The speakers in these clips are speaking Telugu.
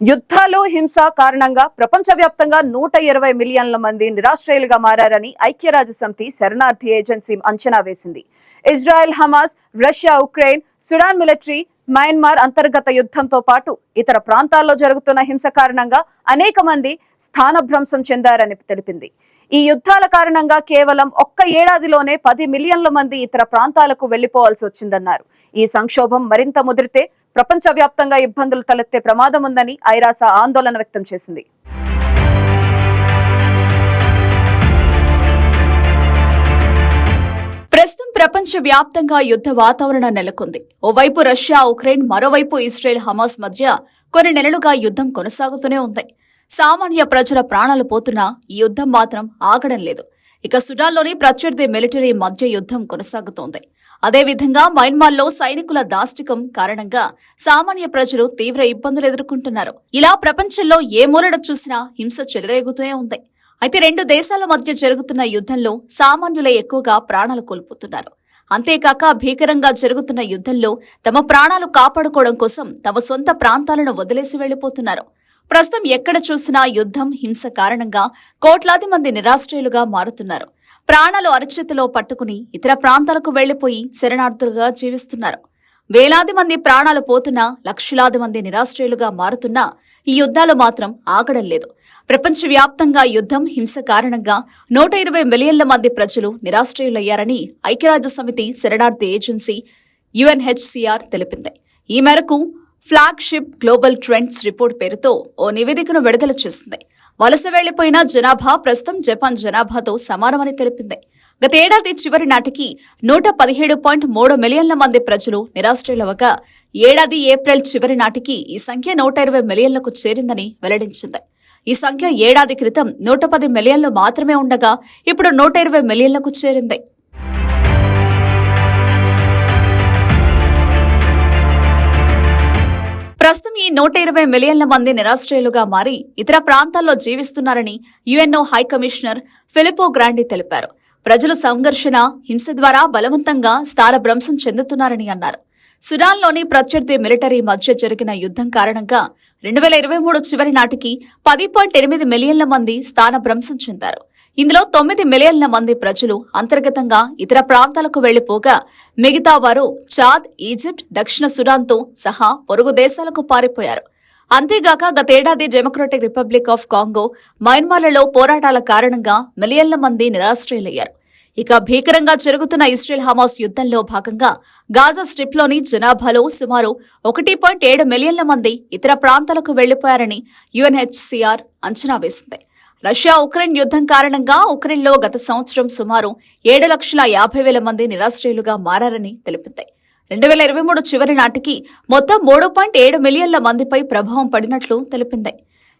యుద్ధాలు హింస కారణంగా ప్రపంచవ్యాప్తంగా నూట ఇరవై మిలియన్ల మంది నిరాశ్రయులుగా మారారని ఐక్యరాజ్య సమితి శరణార్థి ఏజెన్సీ అంచనా వేసింది. Israel Hamas Russia Ukraine Sudan military Myanmar అంతర్గత యుద్ధంతో పాటు ఇతర ప్రాంతాల్లో జరుగుతున్న హింస కారణంగా అనేక మంది స్థానభ్రంశం చెందారని తెలిపింది. ఈ యుద్ధాల కారణంగా కేవలం ఒక్క ఏడాదిలోనే పది మిలియన్ల మంది ఇతర ప్రాంతాలకు వెళ్ళిపోవాల్సి వచ్చిందన్నారు. ఈ సంక్షోభం మరింత ముదిరితే ప్రపంచవ్యాప్తంగా ఇబ్బందులు తలెత్తే ప్రమాదం ఉందని ఐరాస ఆందోళన వ్యక్తం చేసింది. ప్రస్తుతం ప్రపంచ వ్యాప్తంగా యుద్ధ వాతావరణం నెలకొంది. ఓవైపు రష్యా ఉక్రెయిన్ మరోవైపు ఇస్రాయెల్ హమాస్ మధ్య కొన్ని నెలలుగా యుద్ధం కొనసాగుతూనే ఉంది. సామాన్య ప్రజల ప్రాణాలు పోతున్నా ఈ యుద్ధం మాత్రం ఆగడం లేదు. ఇక సుడాన్లోని ప్రత్యర్థి మిలిటరీ మధ్య యుద్ధం కొనసాగుతోంది. అదేవిధంగా మయన్మార్లో సైనికుల దాష్టికం కారణంగా సామాన్య ప్రజలు తీవ్ర ఇబ్బందులు ఎదుర్కొంటున్నారు. ఇలా ప్రపంచంలో ఏ మూలన చూసినా హింస చెలరేగుతూనే ఉంది. అయితే రెండు దేశాల మధ్య జరుగుతున్న యుద్ధంలో సామాన్యులే ఎక్కువగా ప్రాణాలు కోల్పోతున్నారు. అంతేకాక భీకరంగా జరుగుతున్న యుద్ధంలో తమ ప్రాణాలు కాపాడుకోవడం కోసం తమ సొంత ప్రాంతాలను వదిలేసి వెళ్ళిపోతున్నారు ప్రస్తుతం ఎక్కడ చూసినా యుద్ధం హింస కారణంగా కోట్లాది మంది నిరాశ్రయులుగా మారుతున్నారు. ప్రాణాలు అరచేతిలో పట్టుకుని ఇతర ప్రాంతాలకు వెళ్ళిపోయి శరణార్థులుగా జీవిస్తున్నారు. వేలాది మంది ప్రాణాలు పోతున్నా లక్షలాది మంది నిరాశ్రయులుగా మారుతున్నా ఈ యుద్ధాలు మాత్రం ఆగడం లేదు. ప్రపంచవ్యాప్తంగా యుద్ధం హింస కారణంగా నూట ఇరవై మిలియన్ల మంది ప్రజలు నిరాశ్రయులయ్యారని ఐక్యరాజ్య సమితి శరణార్థి ఏజెన్సీ యుఎన్హెచ్సిఆర్ తెలిపింది. ఈ మేరకు ఫ్లాగ్షిప్ గ్లోబల్ ట్రెండ్స్ రిపోర్ట్ పేరుతో ఓ నివేదికను విడుదల చేసింది. వలస వెళ్ళిపోయిన జనాభా ప్రస్తుతం జపాన్ జనాభాతో సమానమని తెలిపింది. గతేడాది చివరి నాటికి నూట పదిహేడు పాయింట్ మూడు మిలియన్ల మంది ప్రజలు నిరాశ్రయులవగా ఏడాది ఏప్రిల్ చివరి నాటికి ఈ సంఖ్య నూట ఇరవై మిలియన్లకు చేరిందని వెల్లడించింది. ఈ సంఖ్య ఏడాది క్రితం నూట పది మిలియన్లు మాత్రమే ఉండగా ఇప్పుడు నూట ఇరవై మిలియన్లకు చేరింది. నూట ఇరవై మిలియన్ల మంది నిరాశ్రయులుగా మారి ఇతర ప్రాంతాల్లో జీవిస్తున్నారని UNO high commissioner Filippo Grandi తెలిపారు. ప్రజలు సంఘర్షణ హింస ద్వారా బలవంతంగా స్థానభ్రంశం చెందుతున్నారని అన్నారు. సుడాన్లోని ప్రత్యర్థి మిలిటరీ మధ్య జరిగిన యుద్ధం కారణంగా రెండు వేల ఇరవై మూడు చివరి నాటికి పది పాయింట్ ఎనిమిది మిలియన్ల మంది స్థానభ్రంశం చెందారు. ఇందులో తొమ్మిది మిలియన్ల మంది ప్రజలు అంతర్గతంగా ఇతర ప్రాంతాలకు వెళ్ళిపోగా మిగతా వారు చాద్ ఈజిప్ట్ దక్షిణ సుడాన్తో సహా పొరుగు దేశాలకు పారిపోయారు. అంతేగాక గతేడాది డెమోక్రటిక్ రిపబ్లిక్ ఆఫ్ కాంగో మయన్మార్లలో పోరాటాల కారణంగా మిలియన్ల మంది నిరాశ్రయులయ్యారు. ఇక భీకరంగా జరుగుతున్న ఇస్రేల్ హమాస్ యుద్ధంలో భాగంగా గాజా స్ట్రిప్లోని జనాభాలో సుమారు ఒకటి పాయింట్ ఏడు మిలియన్ల మంది ఇతర ప్రాంతాలకు వెళ్ళిపోయారని యుఎన్హెచ్సిఆర్ అంచనా వేసింది. రష్యా ఉక్రెయిన్ యుద్ధం కారణంగా ఉక్రెయిన్లో గత సంవత్సరం సుమారు ఏడు లక్షల యాభై వేల మంది నిరాశ్రయులుగా మారారని తెలిపింది. రెండు వేల ఇరవై మూడు చివరి నాటికి మొత్తం మూడు పాయింట్ ఏడు మిలియన్ల మందిపై ప్రభావం పడినట్లు తెలిపింది.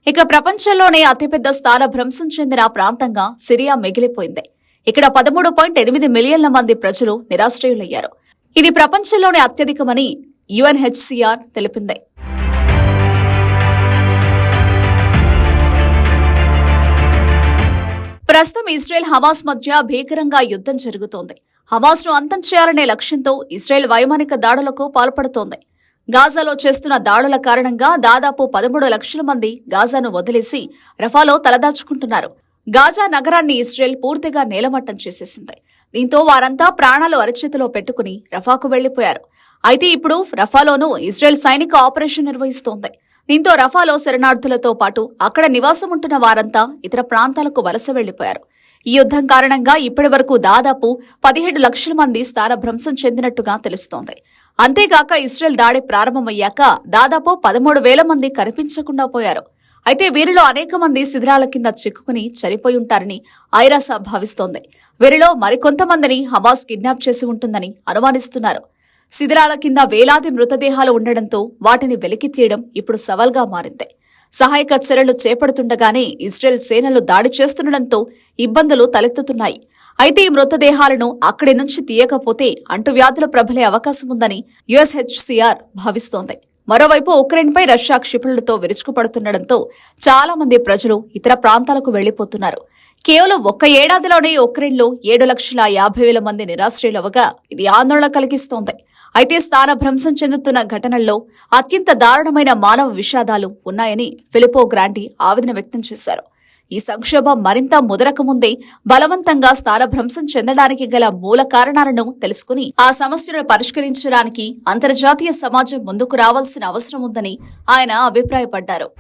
ఇక ప్రపంచంలోనే అతిపెద్ద స్థాన భ్రంశం చెందిన ప్రాంతంగా సిరియా మిగిలిపోయింది. ఇక్కడ పదమూడు పాయింట్ ఎనిమిది మిలియన్ల మంది ప్రజలు నిరాశ్రయులయ్యారు. ఇది ప్రపంచంలోనే అత్యధికమని యుఎన్హెచ్సిఆర్ తెలిపింది. ప్రస్తుతం ఇజ్రాయెల్ హమాస్ మధ్య భీకరంగా యుద్ధం జరుగుతోంది. హమాస్ను అంతం చేయాలనే లక్ష్యంతో ఇజ్రాయెల్ వైమానిక దాడులకు పాల్పడుతోంది. గాజాలో చేస్తున్న దాడుల కారణంగా దాదాపు పదమూడు లక్షల మంది గాజాను వదిలేసి రఫాలో తలదాచుకుంటున్నారు. గాజా నగరాన్ని ఇజ్రాయెల్ పూర్తిగా నేలమట్టం చేసేసింది. దీంతో వారంతా ప్రాణాలు అరచేతిలో పెట్టుకుని రఫాకు వెళ్ళిపోయారు అయితే ఇప్పుడు రఫాలోనూ ఇజ్రాయెల్ సైనిక ఆపరేషన్ నిర్వహిస్తోంది. దీంతో రఫాలో శరణార్థులతో పాటు అక్కడ నివాసం ఉంటున్న వారంతా ఇతర ప్రాంతాలకు వలస వెళ్ళిపోయారు ఈ యుద్ధం కారణంగా ఇప్పటి వరకు దాదాపు పదిహేడు లక్షల మంది స్థానభ్రంశం చెందినట్టుగా తెలుస్తోంది. అంతేగాక ఇస్రాయెల్ దాడి ప్రారంభమయ్యాక దాదాపు పదమూడు వేల మంది కనిపించకుండా పోయారు. అయితే వీరిలో అనేక మంది శిథిరాల కింద చిక్కుకుని చనిపోయి ఉంటారని ఐరాస భావిస్తోంది. వీరిలో మరికొంతమందిని హమాస్ కిడ్నాప్ చేసి ఉంటుందని అనుమానిస్తున్నారు. శిథిరాల కింద వేలాది మృతదేహాలు ఉండడంతో వాటిని వెలికి తీయడం ఇప్పుడు సవాల్గా మారింది. సహాయక చర్యలు చేపడుతుండగానే ఇజ్రాయెల్ సేనలు దాడి చేస్తుండటంతో ఇబ్బందులు తలెత్తుతున్నాయి. అయితే ఈ మృతదేహాలను అక్కడి నుంచి తీయకపోతే అంటువ్యాధులు ప్రబలే అవకాశం ఉందని యుఎస్హెచ్సిఆర్ భావిస్తోంది. మరోవైపు ఉక్రెయిన్పై రష్యా క్షిపణులతో విరుచుకుపడుతుండటంతో చాలా మంది ప్రజలు ఇతర ప్రాంతాలకు వెళ్ళిపోతున్నారు కేవలం ఒక్క ఏడాదిలోనే ఉక్రెయిన్లో ఏడు లక్షల యాభై వేల మంది నిరాశ్రయులవగా ఇది ఆందోళన కలిగిస్తోంది. అయితే స్థానభ్రంశం చెందుతున్న ఘటనల్లో అత్యంత దారుణమైన మానవ విషాదాలు ఉన్నాయని ఫిలిపో గ్రాంటి ఆవేదన వ్యక్తం చేశారు. ఈ సంక్షోభం మరింత ముదరకముందే బలవంతంగా స్థానభ్రంశం చెందడానికి గల మూల కారణాలను తెలుసుకుని ఆ సమస్యను పరిష్కరించడానికి అంతర్జాతీయ సమాజం ముందుకు రావాల్సిన అవసరం ఉందని ఆయన అభిప్రాయపడ్డారు.